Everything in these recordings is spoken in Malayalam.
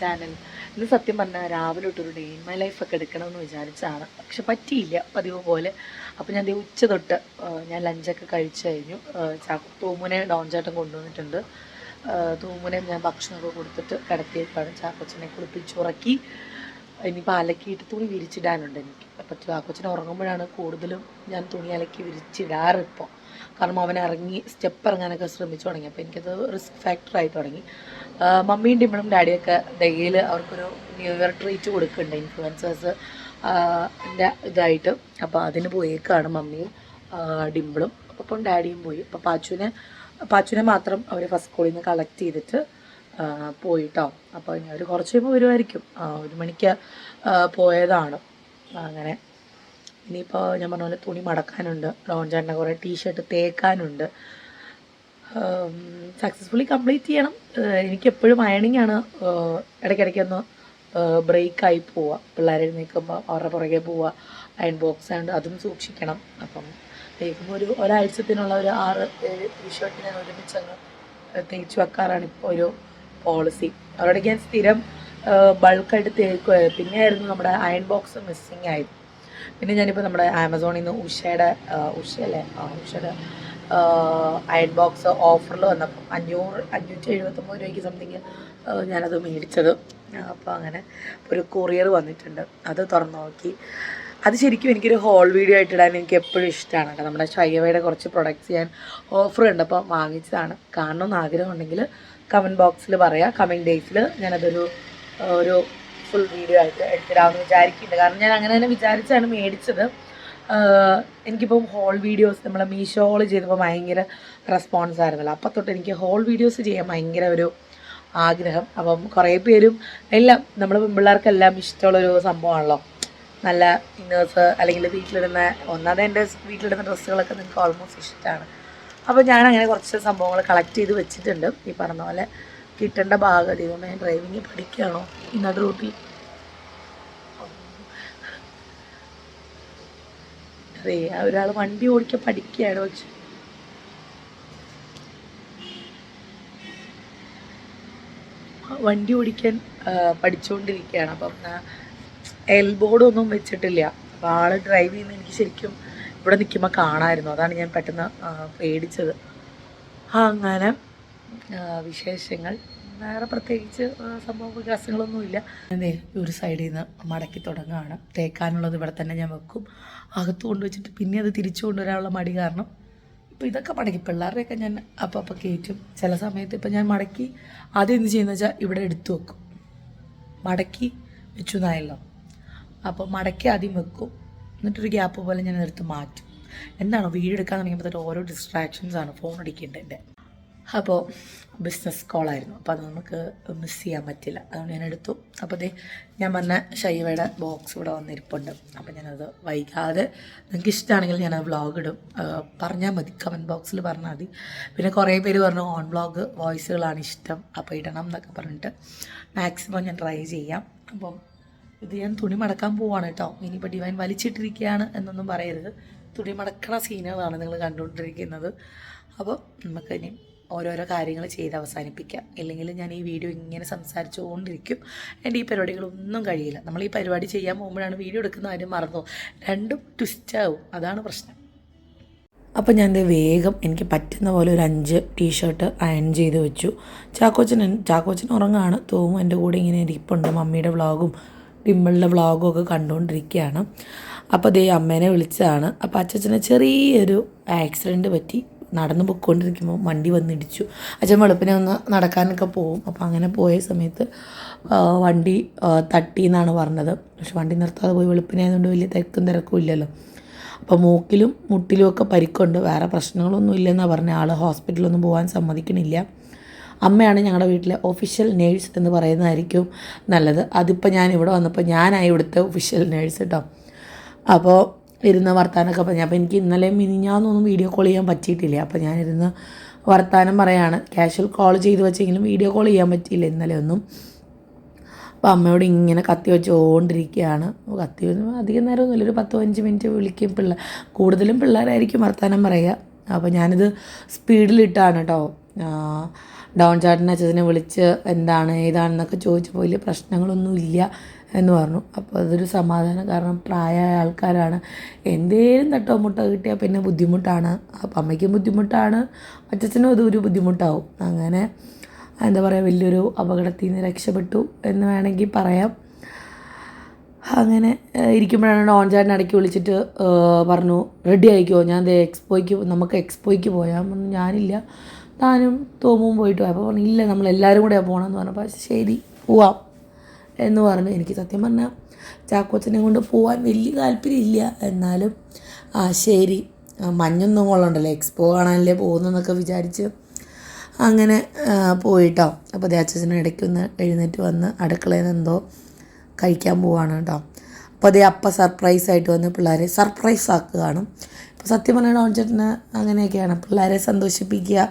ചാനൽ ഇന്ന് സത്യം പറഞ്ഞാൽ രാവിലെ തൊട്ടൊരു ഡേ മൈ ലൈഫൊക്കെ എടുക്കണമെന്ന് വിചാരിച്ചതാണ്. പക്ഷെ പറ്റിയില്ല പതിവ് പോലെ. അപ്പോൾ ഞാൻ ഉച്ച തൊട്ട് ഞാൻ ലഞ്ചൊക്കെ കഴിച്ചു കഴിഞ്ഞു. തൂമുനെ ഡോൺ കൊണ്ടുവന്നിട്ടുണ്ട്. തൂമുനെ ഞാൻ ഭക്ഷണമൊക്കെ കൊടുത്തിട്ട് കിടത്തിയേക്കാണ്. ചാക്കോച്ചനെ കുളിപ്പിച്ചുറക്കി ഇനിയിപ്പോൾ അലക്കിയിട്ട് തുണി വിരിച്ചിടാനുണ്ട് എനിക്ക്. അപ്പോൾ ചാക്കോച്ചനെ ഉറങ്ങുമ്പോഴാണ് കൂടുതലും ഞാൻ തുണി അലക്കി വിരിച്ചിടാറ് ഇപ്പോൾ കാരണം അവൻ ഇറങ്ങി സ്റ്റെപ്പ് ഇറങ്ങാനൊക്കെ ശ്രമിച്ചു തുടങ്ങി. അപ്പോൾ എനിക്കത് റിസ്ക് ഫാക്ടറായി തുടങ്ങി. മമ്മിയും ഡിമ്മളും ഡാഡിയൊക്കെ ഡെയിൽ അവർക്കൊരു ന്യൂ ഇയർ ട്രീറ്റ് കൊടുക്കുന്നുണ്ട് ഇൻഫ്ലുവൻസേഴ്സ് ഇതായിട്ട്. അപ്പോൾ അതിന് പോയേക്കാണ് മമ്മിയും ഡിമ്പിളും അപ്പം ഡാഡിയും പോയി. അപ്പോൾ പാച്ചുവിനെ പാച്ചുവിനെ മാത്രം അവർ ഫസ്റ്റ് സ്കൂളിൽ നിന്ന് കളക്ട് ചെയ്തിട്ട് പോയിട്ടോ. അപ്പോൾ ഇനി അവർ കുറച്ച് കഴിയുമ്പോൾ വരുമായിരിക്കും ഒരു മണിക്ക് പോയതാണ്. അങ്ങനെ. ഇനിയിപ്പോൾ ഞാൻ പറഞ്ഞ പോലെ തുണി മടക്കാനുണ്ട്. ഡോൺ ചേട്ടന്റെ കുറേ ടീഷർട്ട് തേക്കാനുണ്ട്. സക്സസ്ഫുള്ളി കംപ്ലീറ്റ് ചെയ്യണം. എനിക്ക് എപ്പോഴും അയണിങ് ആണ് ഇടയ്ക്കിടയ്ക്കൊന്ന് ബ്രേക്കായി പോവുക പിള്ളേരെ നിൽക്കുമ്പോൾ അവരുടെ പുറകെ പോവുക അയൺ ബോക്സ് ആയതുകൊണ്ട് അതും സൂക്ഷിക്കണം. അപ്പം തേക്കുമ്പോൾ ഒരു ഒരാഴ്ചത്തിനുള്ള ഒരു ആറ് ഏഴ് ടീഷർട്ട് ഞാൻ ഒരുമിച്ച് അങ്ങ് തേച്ച് വെക്കാറാണ് ഇപ്പോൾ ഒരു പോളിസി അവരുടെ ഞാൻ സ്ഥിരം ബൾക്കായിട്ട് തേക്കുമായിരുന്നു പിന്നെ ആയിരുന്നു നമ്മുടെ അയൺ ബോക്സ് മിസ്സിങ് ആയത്. പിന്നെ ഞാനിപ്പോൾ നമ്മുടെ ആമസോണിൽ നിന്ന് ഉഷയുടെ ഉഷയല്ലേ? ഉഷയുടെ അയൺ ബോക്സ് ഓഫറിൽ വന്നപ്പോൾ അഞ്ഞൂറ് അഞ്ഞൂറ്റി എഴുപത്തൊമ്പത് രൂപയ്ക്ക് സംതിങ് ഞാനത് മേടിച്ചത്. അപ്പോൾ അങ്ങനെ ഒരു കൊറിയർ വന്നിട്ടുണ്ട്. അത് തുറന്നു നോക്കി. അത് ശരിക്കും എനിക്കൊരു ഹോൾ വീഡിയോ ആയിട്ട് ഇടാൻ എനിക്ക് എപ്പോഴും ഇഷ്ടമാണ് കേട്ടോ നമ്മുടെ ഷയ്യവയുടെ കുറച്ച് പ്രൊഡക്റ്റ്സ് ഞാൻ ഓഫർ ഉണ്ട്. അപ്പോൾ വാങ്ങിച്ചതാണ്. കാണണമെന്ന് ആഗ്രഹമുണ്ടെങ്കിൽ കമന്റ് ബോക്സിൽ പറയാം. കമ്മിങ് ഡേയ്സിൽ ഞാനതൊരു ഒരു ഫുൾ വീഡിയോ ആയിട്ട് എടുത്തിടാമെന്ന് വിചാരിക്കുന്നുണ്ട്. കാരണം ഞാൻ അങ്ങനെ തന്നെ വിചാരിച്ചാണ് മേടിച്ചത്. എനിക്കിപ്പം ഹോൾ വീഡിയോസ് നമ്മൾ മീഷോ ഹോൾ ചെയ്തപ്പോൾ ഭയങ്കര റെസ്പോൺസ് ആയിരുന്നല്ലോ. അപ്പം തൊട്ട് എനിക്ക് ഹോൾ വീഡിയോസ് ചെയ്യാൻ ഭയങ്കര ഒരു ആഗ്രഹം. അപ്പം കുറേ പേരും എല്ലാം നമ്മൾ പിള്ളേർക്കെല്ലാം ഇഷ്ടമുള്ളൊരു സംഭവമാണല്ലോ. നല്ല ഇന്നേഴ്സ് അല്ലെങ്കിൽ വീട്ടിലിടുന്ന ഒന്നാമത് എന്റെ വീട്ടിലിടുന്ന ഡ്രസ്സുകളൊക്കെ നിങ്ങൾക്ക് ഓൾമോസ്റ്റ് ഇഷ്ടമാണ് അപ്പോൾ ഞാൻ അങ്ങനെ കുറച്ച് സംഭവങ്ങൾ കളക്ട് ചെയ്ത് വെച്ചിട്ടുണ്ട്. ഈ പറഞ്ഞ പോലെ കിട്ടേണ്ട ഭാഗം ദൈവമേ ഡ്രൈവിങ് പഠിക്കുകയാണോ? നട റൂട്ടിൽ അതെ ഒരാൾ വണ്ടി ഓടിക്കാൻ പഠിക്കുകയാണ് പക്ഷെ. വണ്ടി ഓടിക്കാൻ പഠിച്ചുകൊണ്ടിരിക്കുകയാണ് അപ്പം എൽബോർഡൊന്നും വെച്ചിട്ടില്ല. അപ്പം ആൾ ഡ്രൈവ് ചെയ്യുന്ന എനിക്ക് ശരിക്കും ഇവിടെ നിൽക്കുമ്പോൾ കാണാമായിരുന്നു അതാണ് ഞാൻ പെട്ടെന്ന് പേടിച്ചത്. അങ്ങനെ വിശേഷങ്ങൾ. വേറെ പ്രത്യേകിച്ച് സംഭവ വികാസങ്ങളൊന്നുമില്ല. ഒരു സൈഡിൽ നിന്ന് മടക്കി തുടങ്ങുകയാണ്. തേക്കാനുള്ളത് ഇവിടെ തന്നെ ഞാൻ വെക്കും. അകത്ത് കൊണ്ടുവച്ചിട്ട് പിന്നെ അത് തിരിച്ചു കൊണ്ടുവരാനുള്ള മടി കാരണം ഇപ്പോൾ ഇതൊക്കെ മടക്കി. പിള്ളേരുടെയൊക്കെ ഞാൻ അപ്പം അപ്പം കയറ്റും. ചില സമയത്ത് ഇപ്പം ഞാൻ മടക്കി ആദ്യം എന്ത് ചെയ്യുന്നത് വെച്ചാൽ ഇവിടെ എടുത്തു വെക്കും. മടക്കി വെച്ചു എന്നായല്ലോ. അപ്പോൾ മടക്കി ആദ്യം വെക്കും. എന്നിട്ടൊരു ഗ്യാപ്പ് പോലെ ഞാൻ എടുത്ത് മാറ്റും. എന്താണോ വീഡിയോ എടുക്കാൻ ഓരോ ഡിസ്ട്രാക്ഷൻസ് ആണ്. ഫോൺ അടിക്കേണ്ടത് എന്റെ. അപ്പോൾ ബിസിനസ് കോളായിരുന്നു അപ്പോൾ അത് നമുക്ക് മിസ് ചെയ്യാൻ പറ്റില്ല. അതുകൊണ്ട് ഞാൻ എടുത്തു. അപ്പോൾ ദേ ഞാൻ പറഞ്ഞ ഷൈവയുടെ ബോക്സ് ഇവിടെ വന്നിരിപ്പുണ്ട്. അപ്പോൾ ഞാനത് വൈകാതെ നിങ്ങൾക്ക് ഇഷ്ടമാണെങ്കിൽ ഞാൻ വ്ളോഗ് ഇടും. പറഞ്ഞാൽ മതി. കമന്റ് ബോക്സിൽ പറഞ്ഞാൽ മതി. പിന്നെ കുറേ പേര് പറഞ്ഞു ഓൺ വ്ളോഗ് വോയിസുകളാണ് ഇഷ്ടം. അപ്പോൾ ഇടണം എന്നൊക്കെ പറഞ്ഞിട്ട് മാക്സിമം ഞാൻ ട്രൈ ചെയ്യാം. അപ്പം ഇത് ഞാൻ തുണി മടക്കാൻ പോവാണ് കേട്ടോ. ഇനിയിപ്പോൾ ഡിവൈൻ വലിച്ചിട്ടിരിക്കുകയാണ് എന്നൊന്നും പറയരുത്. തുണി മടക്കണ സീനുകളാണ് നിങ്ങൾ കണ്ടുകൊണ്ടിരിക്കുന്നത്. അപ്പോൾ നമുക്ക് ഇനി ഓരോരോ കാര്യങ്ങൾ ചെയ്ത് അവസാനിപ്പിക്കാം. ഇല്ലെങ്കിൽ ഞാൻ ഈ വീഡിയോ ഇങ്ങനെ സംസാരിച്ചുകൊണ്ടിരിക്കും. എന്റെ ഈ പരിപാടികളൊന്നും കഴിയില്ല. നമ്മൾ ഈ പരിപാടി ചെയ്യാൻ പോകുമ്പോഴാണ് വീഡിയോ എടുക്കുന്ന കാര്യം മറന്നു. രണ്ടും ട്വിസ്റ്റാവും അതാണ് പ്രശ്നം. അപ്പോൾ ഞാൻ വേഗം എനിക്ക് പറ്റുന്ന പോലെ ഒരു അഞ്ച് ടീഷർട്ട് അയൺ ചെയ്ത് വെച്ചു. ചാക്കോച്ചൻ ചാക്കോച്ചൻ ഉറങ്ങാണ്. തോവും എന്റെ കൂടെ ഇങ്ങനെ ഇരിപ്പുണ്ട്. മമ്മിയുടെ വ്ളോഗും ഡിമ്പിളിന്റെ വ്ളോഗും ഒക്കെ കണ്ടുകൊണ്ടിരിക്കുകയാണ്. അപ്പോൾ ദേ അമ്മേനെ വിളിച്ചതാണ്. അപ്പോൾ അച്ഛന് ചെറിയൊരു ആക്സിഡന്റ് പറ്റി. നടന്നു പൊയ്ക്കൊണ്ടിരിക്കുമ്പോൾ വണ്ടി വന്നിടിച്ചു. അച്ഛൻ വെളുപ്പിനെ ഒന്ന് നടക്കാനൊക്കെ പോകും അപ്പോൾ അങ്ങനെ പോയ സമയത്ത് വണ്ടി തട്ടി എന്നാണ് പറഞ്ഞത്. പക്ഷെ വണ്ടി നിർത്താതെ പോയി വെളുപ്പിനെ ആയതുകൊണ്ട് വലിയ തിരക്കും തിരക്കും ഇല്ലല്ലോ. അപ്പോൾ മൂക്കിലും മുട്ടിലും ഒക്കെ പരിക്കുണ്ട്. വേറെ പ്രശ്നങ്ങളൊന്നും ഇല്ലെന്നാണ് പറഞ്ഞ. ആൾ ഹോസ്പിറ്റലൊന്നും പോകാൻ സമ്മതിക്കണില്ല. അമ്മയാണ് ഞങ്ങളുടെ വീട്ടിലെ ഒഫീഷ്യൽ നേഴ്സ് എന്ന് പറയുന്നതായിരിക്കും നല്ലത്. അതിപ്പോൾ ഞാൻ ഇവിടെ വന്നപ്പോൾ ഞാനായി ഇവിടുത്തെ ഒഫീഷ്യൽ നേഴ്സ് കേട്ടോ അപ്പോൾ ഇരുന്ന് വർത്താനമൊക്കെ പറഞ്ഞു. അപ്പോൾ എനിക്ക് ഇന്നലെ മിനിഞ്ഞാന്നൊന്നും വീഡിയോ കോൾ ചെയ്യാൻ പറ്റിയിട്ടില്ല. അപ്പോൾ ഞാനിരുന്ന് വർത്താനം പറയാണ്. കാഷ്വൽ കോൾ ചെയ്ത് വെച്ചെങ്കിലും വീഡിയോ കോൾ ചെയ്യാൻ പറ്റിയില്ല ഇന്നലെ ഒന്നും. അപ്പോൾ അമ്മയോട് ഇങ്ങനെ കത്തി വെച്ചുകൊണ്ടിരിക്കുകയാണ് കത്തി അധികം നേരമൊന്നുമില്ല. ഒരു പത്ത് അഞ്ച് മിനിറ്റ് വിളിക്കും പിള്ളേർ കൂടുതലും പിള്ളേരായിരിക്കും വർത്തമാനം പറയുക അപ്പോൾ ഞാനിത് സ്പീഡിലിട്ടാണ് കേട്ടോ ഡോൺ ചാട്ടൻ അച്ഛനെ വിളിച്ച് എന്താണ് ഏതാണെന്നൊക്കെ ചോദിച്ചപ്പോൾ വലിയ പ്രശ്നങ്ങളൊന്നും ഇല്ല എന്ന് പറഞ്ഞു. അപ്പോൾ അതൊരു സമാധാനം. കാരണം പ്രായമായ ആൾക്കാരാണ്. എന്തേലും തട്ടോ മുട്ടോ കിട്ടിയാൽ പിന്നെ ബുദ്ധിമുട്ടാണ്. അപ്പം അമ്മയ്ക്കും ബുദ്ധിമുട്ടാണ്. അച്ഛനും അത് ഒരു ബുദ്ധിമുട്ടാവും. അങ്ങനെ എന്താ പറയുക വലിയൊരു അപകടത്തിൽ നിന്ന് രക്ഷപ്പെട്ടു എന്ന് വേണമെങ്കിൽ പറയാം. അങ്ങനെ ഇരിക്കുമ്പോഴാണ് ഡോൺ ചേട്ടൻ ഇടയ്ക്ക് വിളിച്ചിട്ട് പറഞ്ഞു റെഡി ആയിക്കോ. ഞാൻ എക്സ്പോയ്ക്ക് നമുക്ക് എക്സ്പോയ്ക്ക് പോയാൽ ഞാനില്ല. താനും തോമും പോയിട്ട്. പോയപ്പോൾ പറഞ്ഞു ഇല്ല നമ്മൾ എല്ലാവരും കൂടെ പോകണമെന്ന് പറഞ്ഞപ്പോൾ ശരി പോവാം. എന്ന് പറഞ്ഞു. എനിക്ക് സത്യം പറഞ്ഞാൽ ചാക്കോച്ചനെ കൊണ്ട് പോകാൻ വലിയ താല്പര്യമില്ല. എന്നാലും ആ ശരി. മഞ്ഞൊന്നും കൊള്ളണ്ടല്ലോ. എക്സ്പോ കാണാനല്ലേ പോകുന്നെന്നൊക്കെ വിചാരിച്ച് അങ്ങനെ പോയിട്ടോ. അപ്പോൾ ഇടയ്ക്ക് ഒന്ന് എഴുന്നേറ്റ് വന്ന് അടുക്കളയിൽ നിന്ന് എന്തോ കഴിക്കാൻ പോവാണ് കേട്ടോ. അപ്പോൾ അതേ അപ്പ സർപ്രൈസ് ആയിട്ട് വന്ന് പിള്ളേരെ സർപ്രൈസ് ആക്കുകയാണ് അപ്പോൾ സത്യം പറഞ്ഞാൽ ഡോൺ ചേട്ടന് അങ്ങനെയൊക്കെയാണ്. പിള്ളേരെ സന്തോഷിപ്പിക്കുക.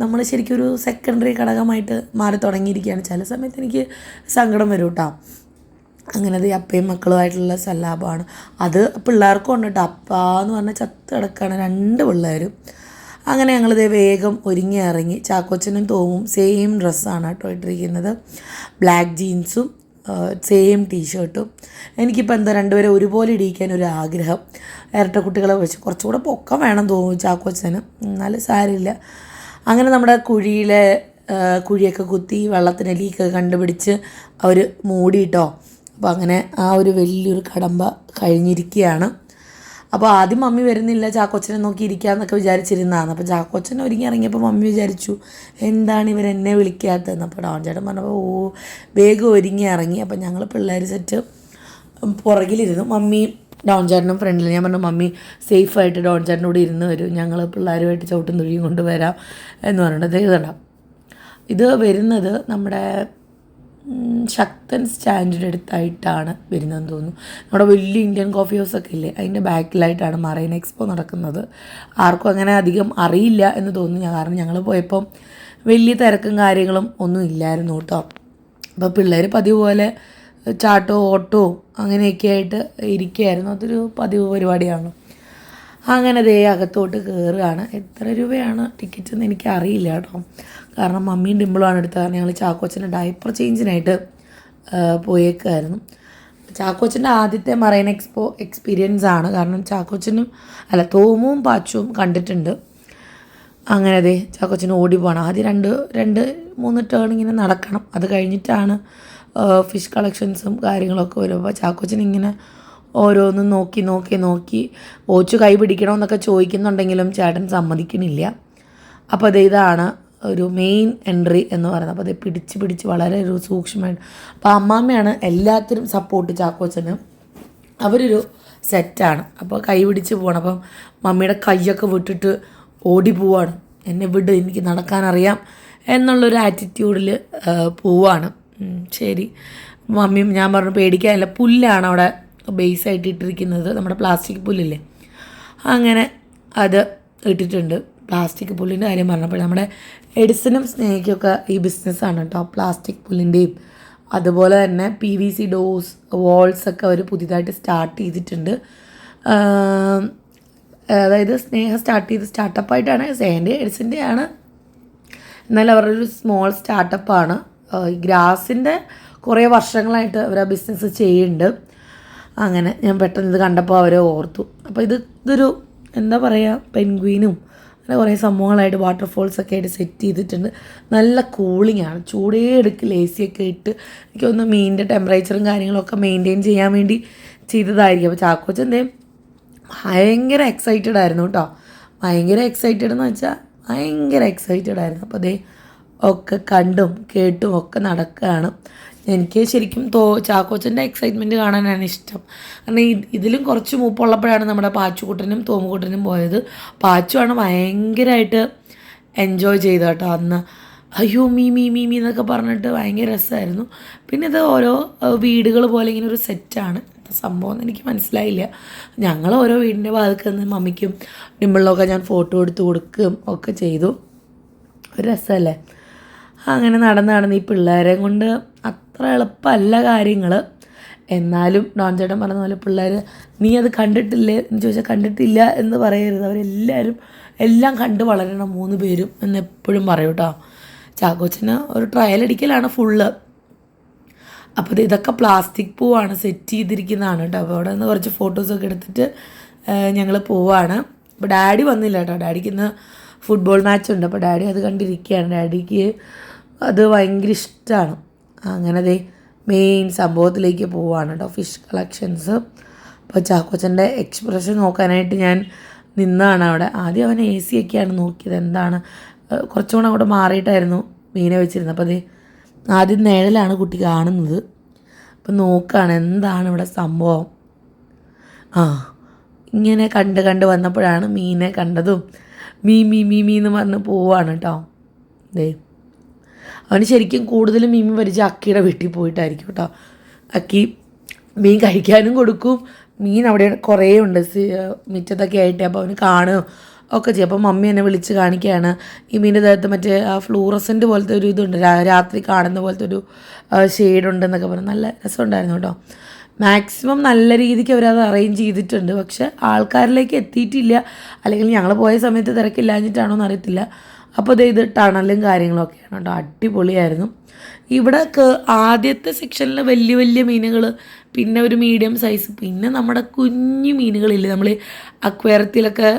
നമ്മൾ ശരിക്കും ഒരു സെക്കൻഡറി ഘടകമായിട്ട് മാറി തുടങ്ങിയിരിക്കുകയാണ്. ചില സമയത്ത് എനിക്ക് സങ്കടം വരും കേട്ടോ അങ്ങനെ അത് അപ്പയും മക്കളുമായിട്ടുള്ള സല്ലാപമാണ്. അത് പിള്ളേർക്കും ഉണ്ട് കേട്ടോ അപ്പ എന്ന് പറഞ്ഞാൽ ചത്ത് കിടക്കുകയാണ് രണ്ട് പിള്ളേരും. അങ്ങനെ ഞങ്ങളിത് വേഗം ഒരുങ്ങി ഇറങ്ങി ചാക്കോച്ചനും തോമും സെയിം ഡ്രസ്സാണ് കേട്ടോ ഇട്ടിരിക്കുന്നത്. ബ്ലാക്ക് ജീൻസും സെയിം ടീഷർട്ടും എനിക്കിപ്പോൾ എന്താ രണ്ടുപേരെ ഒരുപോലെ ഇടിയിക്കാൻ ഒരു ആഗ്രഹം. ഇരട്ട കുട്ടികളെ വെച്ച് കുറച്ചുകൂടെ പൊക്കം വേണം തോന്നും ചാക്കോച്ചന്. എന്നാലും സാരമില്ല. അങ്ങനെ നമ്മുടെ കുഴിയിലെ കുഴിയൊക്കെ കുത്തി വെള്ളത്തിന് ലീക്കൊക്കെ കണ്ടുപിടിച്ച് അവർ മൂടിയിട്ടോ. അപ്പോൾ അങ്ങനെ ആ ഒരു വലിയൊരു കടമ്പ കഴിഞ്ഞിരിക്കുകയാണ്. അപ്പോൾ ആദ്യം മമ്മി വരുന്നില്ല ചാക്കോച്ചനെ നോക്കി ഇരിക്കാമെന്നൊക്കെ വിചാരിച്ചിരുന്നതാണ്. അപ്പോൾ ചാക്കോച്ചൻ ഒരുങ്ങി ഇറങ്ങിയപ്പോൾ മമ്മി വിചാരിച്ചു എന്താണ് ഇവർ എന്നെ വിളിക്കാത്തതെന്ന് അപ്പോൾ ഡോൺ ചേട്ടൻ പറഞ്ഞപ്പോൾ ഓ വേഗം ഒരുങ്ങി ഇറങ്ങി. അപ്പോൾ ഞങ്ങൾ പിള്ളേർ സെറ്റ് പുറകിലിരുന്നു. മമ്മി ഡോൺ ചേട്ടനും ഫ്രണ്ടിൽ ഞാൻ പറഞ്ഞു മമ്മി സേഫായിട്ട് ഡോൺ ചേട്ടന്റെ കൂടെ ഇരുന്ന് വരും. ഞങ്ങൾ പിള്ളേരുമായിട്ട് ചവിട്ടും തുഴിയും കൊണ്ടുവരാം. എന്ന് പറഞ്ഞിട്ട് ഇത് ഇത് വരുന്നത് നമ്മുടെ ശക്തൻ സ്റ്റാൻഡിന്റെ അടുത്തായിട്ടാണ് വരുന്നതെന്ന് തോന്നുന്നു. നമ്മുടെ വലിയ ഇന്ത്യൻ കോഫി ഹൗസ് ഒക്കെ ഇല്ലേ അതിന്റെ ബാക്കിലായിട്ടാണ് മറൈൻ എക്സ്പോ നടക്കുന്നത്. ആർക്കും അങ്ങനെ അധികം അറിയില്ല എന്ന് തോന്നുന്നു. കാരണം ഞങ്ങൾ പോയപ്പം വലിയ തിരക്കും കാര്യങ്ങളും ഒന്നും ഇല്ലായിരുന്നു കേട്ടോ. അപ്പോൾ പിള്ളേർ പതിവ് പോലെ ചാട്ടോ ഓട്ടോ അങ്ങനെയൊക്കെ ആയിട്ട് ഇരിക്കുകയായിരുന്നു അതൊരു പതിവ് പരിപാടിയാണ്. അങ്ങനെ ദേ അകത്തോട്ട് കയറുകയാണ് എത്ര രൂപയാണ് ടിക്കറ്റ് എന്ന് എനിക്ക് അറിയില്ല കേട്ടോ. കാരണം മമ്മിയും ഡിമ്പിളുമാണ് എടുത്തത്. കാരണം ഞങ്ങൾ ചാക്കോച്ചന്റെ ഡയപ്പർ ചേഞ്ചിനായിട്ട് പോയേക്കായിരുന്നു. ചാക്കോച്ചന്റെ ആദ്യത്തെ മറൈൻ എക്സ്പോ എക്സ്പീരിയൻസ് ആണ്. കാരണം ചാക്കോച്ചനും അല്ല തോമും പാച്ചുവും കണ്ടിട്ടുണ്ട്. അങ്ങനെ അതെ ചാക്കോച്ചന് ഓടി പോകണം ആദ്യം രണ്ട് രണ്ട് മൂന്ന് ടേൺ ഇങ്ങനെ നടക്കണം. അത് കഴിഞ്ഞിട്ടാണ് ഫിഷ് കളക്ഷൻസും കാര്യങ്ങളൊക്കെ വരും. അപ്പോൾ ചാക്കോച്ചൻ ഇങ്ങനെ ഓരോന്നും നോക്കി നോക്കി നോക്കി ഓച്ചു കൈ പിടിക്കണമെന്നൊക്കെ ചോദിക്കുന്നുണ്ടെങ്കിലും ചേട്ടൻ സമ്മതിക്കണില്ല അപ്പോൾ അത് ഇതാണ് ഒരു മെയിൻ എൻട്രി എന്ന് പറയുന്നത്. അപ്പോൾ അത് പിടിച്ച് പിടിച്ച് വളരെ ഒരു സൂക്ഷ്മമായിട്ട്. അപ്പോൾ അമ്മാമ്മയാണ് എല്ലാത്തിനും സപ്പോർട്ട് ചാക്കോച്ചന്. അവരൊരു സെറ്റാണ് അപ്പോൾ കൈ പിടിച്ച് പോകണം. അപ്പം മമ്മിയുടെ കൈയൊക്കെ വിട്ടിട്ട് ഓടി പോവാണ്. എന്നെ വിട് എനിക്ക് നടക്കാനറിയാം എന്നുള്ളൊരു ആറ്റിറ്റ്യൂഡിൽ പോവാണ്. ശരി. മമ്മിയും ഞാൻ പറഞ്ഞു പേടിക്കാനില്ല. പുല്ലാണ് അവിടെ ബേസായിട്ട് ഇട്ടിരിക്കുന്നത്. നമ്മുടെ പ്ലാസ്റ്റിക് പുല്ലില്ലേ? അങ്ങനെ അത് ഇട്ടിട്ടുണ്ട്. പ്ലാസ്റ്റിക് പുല്ലിന്റെ കാര്യം പറഞ്ഞപ്പോൾ നമ്മുടെ എഡിസനും സ്നേഹയ്ക്കൊക്കെ ഈ ബിസിനസ്സാണ് കേട്ടോ. പ്ലാസ്റ്റിക് പുല്ലിന്റെയും അതുപോലെ തന്നെ P V C doors walls ഒക്കെ അവർ പുതിയതായിട്ട് സ്റ്റാർട്ട് ചെയ്തിട്ടുണ്ട്. അതായത് സ്നേഹ സ്റ്റാർട്ട് ചെയ്ത് സ്റ്റാർട്ടപ്പായിട്ടാണ് സേന്റെ എഡിസിന്റെ ആണ് എന്നാൽ അവരുടെ ഒരു സ്മോൾ സ്റ്റാർട്ടപ്പാണ് ഗ്രാസിന്റെ കുറേ വർഷങ്ങളായിട്ട് അവർ ആ ബിസിനസ് ചെയ്യുന്നുണ്ട്. അങ്ങനെ ഞാൻ പെട്ടെന്ന് ഇത് കണ്ടപ്പോൾ അവരെ ഓർത്തു. അപ്പോൾ ഇത് ഇതൊരു എന്താ പറയുക പെൻഗ്വീനും അങ്ങനെ കുറേ സംഭവങ്ങളായിട്ട് വാട്ടർഫോൾസ് ഒക്കെ ആയിട്ട് സെറ്റ് ചെയ്തിട്ടുണ്ട്. നല്ല കൂളിംഗ് ആണ്. ചൂടേ എടുക്കില്ല എ സി ഒക്കെ ഇട്ട് എനിക്ക് ഒന്ന് ടെമ്പറേച്ചറും കാര്യങ്ങളൊക്കെ മെയിന്റെയിൻ ചെയ്യാൻ വേണ്ടി ചെയ്തതായിരിക്കും. അപ്പോൾ ചാക്കോച്ചന്റെ ഭയങ്കര എക്സൈറ്റഡ് ആയിരുന്നു കേട്ടോ ഭയങ്കര എക്സൈറ്റഡ് എന്ന് വെച്ചാൽ ഭയങ്കര എക്സൈറ്റഡ് ആയിരുന്നു. അപ്പോൾ അതേ ഒക്കെ കണ്ടും കേട്ടും ഒക്കെ നടക്കുകയാണ് എനിക്ക് ശരിക്കും തോ ചാക്കോച്ചന്റെ എക്സൈറ്റ്മെന്റ് കാണാനാണ് ഇഷ്ടം. കാരണം ഇത് ഇതിലും കുറച്ച് മൂപ്പുള്ളപ്പോഴാണ് നമ്മുടെ പാച്ചുകൂട്ടനും തോമുകൂട്ടനും പോയത്. പാച്ചുവാണ് ഭയങ്കരമായിട്ട് എൻജോയ് ചെയ്തത് കേട്ടോ അന്ന്. അയ്യോ മീ മീ മീ മീ എന്നൊക്കെ പറഞ്ഞിട്ട് ഭയങ്കര രസമായിരുന്നു. പിന്നെ ഇത് ഓരോ വീടുകൾ പോലെ ഇങ്ങനെ ഒരു സെറ്റാണ് സംഭവം എന്ന് എനിക്ക് മനസ്സിലായില്ല. ഞങ്ങൾ ഓരോ വീടിന്റെ ഭാഗത്ത് നിന്ന് മമ്മിക്കും ഡിമ്പിളിലൊക്കെ ഞാൻ ഫോട്ടോ എടുത്ത് കൊടുക്കുകയും ഒക്കെ ചെയ്തു. ഒരു രസമല്ലേ? അങ്ങനെ നടന്നാണ് നടന്ന് ഈ പിള്ളേരെ കൊണ്ട് അത്ര എളുപ്പമല്ല കാര്യങ്ങൾ എന്നാലും ഡോൺ ചേട്ടൻ പറഞ്ഞ പോലെ പിള്ളേർ നീ അത് കണ്ടിട്ടില്ലേ? എന്ന് ചോദിച്ചാൽ കണ്ടിട്ടില്ല എന്ന് പറയരുത്. അവരെല്ലാവരും എല്ലാം കണ്ട് വളരണം മൂന്ന് പേരും എന്ന് എപ്പോഴും പറയും കേട്ടോ. ചാക്കോച്ചന് ഒരു ട്രയൽ അടിക്കലാണ് ഫുള്ള് അപ്പോൾ ഇതൊക്കെ പ്ലാസ്റ്റിക് പൂവാണ് സെറ്റ് ചെയ്തിരിക്കുന്നതാണ് കേട്ടോ. അപ്പോൾ അവിടെ നിന്ന് കുറച്ച് ഫോട്ടോസൊക്കെ എടുത്തിട്ട് ഞങ്ങൾ പോവാണ്. അപ്പോൾ ഡാഡി വന്നില്ല കേട്ടോ. ഡാഡിക്ക് ഇന്ന് ഫുട്ബോൾ മാച്ച് ഉണ്ട്. അപ്പോൾ ഡാഡി അത് കണ്ടിരിക്കുകയാണ്. ഡാഡിക്ക് അത് ഭയങ്കര ഇഷ്ടമാണ് അങ്ങനെ ദേ മെയിൻ സംഭവത്തിലേക്ക് പോവാണ് കേട്ടോ ഫിഷ് കളക്ഷൻസ് അപ്പോൾ ചാക്കോച്ചന്റെ എക്സ്പ്രഷൻ നോക്കാനായിട്ട് ഞാൻ നിന്നാണ് അവിടെ. ആദ്യം അവൻ എ സി ഒക്കെയാണ് നോക്കിയത്. എന്താണ്? കുറച്ചുകൂടെ കുറച്ചും കൂടെ അങ്ങോട്ട് മാറിയിട്ടായിരുന്നു മീനെ വെച്ചിരുന്നത്. അപ്പോൾ അത് ആദ്യം നിഴലാണ് കുട്ടി കാണുന്നത്. അപ്പം നോക്കുകയാണ് എന്താണ് ഇവിടെ സംഭവം. ആ ഇങ്ങനെ കണ്ട് കണ്ട് വന്നപ്പോഴാണ് മീനെ കണ്ടതും. മീ മീ മീ മീ എന്ന് പറഞ്ഞ് പോവാണ് കേട്ടോ ദേ അവന് ശരിക്കും കൂടുതലും മീൻ പരിചയം അക്കിയുടെ വീട്ടിൽ പോയിട്ടായിരിക്കും കേട്ടോ. അക്കി മീൻ കഴിക്കാനും കൊടുക്കും. മീൻ അവിടെ കുറേ ഉണ്ട്. മിറ്റത്തൊക്കെ ആയിട്ട് അപ്പോൾ അവന് കാണുകയും ഒക്കെ ചെയ്യും. അപ്പോൾ മമ്മി എന്നെ വിളിച്ച് കാണിക്കുകയാണ്. ഈ മീന്റെ ദേഹത്ത് മറ്റേ ആ ഫ്ലൂറസന്റ് പോലത്തെ ഒരു ഇതുണ്ട്. രാത്രി കാണുന്ന പോലത്തെ ഒരു ഷെയ്ഡ് ഉണ്ടെന്നൊക്കെ പറഞ്ഞു. നല്ല രസമുണ്ടായിരുന്നു കേട്ടോ. മാക്സിമം നല്ല രീതിക്ക് അവരത് അറേഞ്ച് ചെയ്തിട്ടുണ്ട്. പക്ഷെ ആൾക്കാരിലേക്ക് എത്തിയിട്ടില്ല. അല്ലെങ്കിൽ ഞങ്ങൾ പോയ സമയത്ത് തിരക്കില്ലാഞ്ഞിട്ടാണോ എന്ന് അറിയത്തില്ല. അപ്പോൾ ഇത് ടണലും കാര്യങ്ങളൊക്കെയാണ് കേട്ടോ. അടിപൊളിയായിരുന്നു. ഇവിടെ ആദ്യത്തെ സെക്ഷനിൽ വലിയ വലിയ മീനുകൾ പിന്നെ ഒരു മീഡിയം സൈസ് പിന്നെ നമ്മുടെ കുഞ്ഞു മീനുകളില്ലേ നമ്മൾ അക്വേറത്തിലൊക്കെ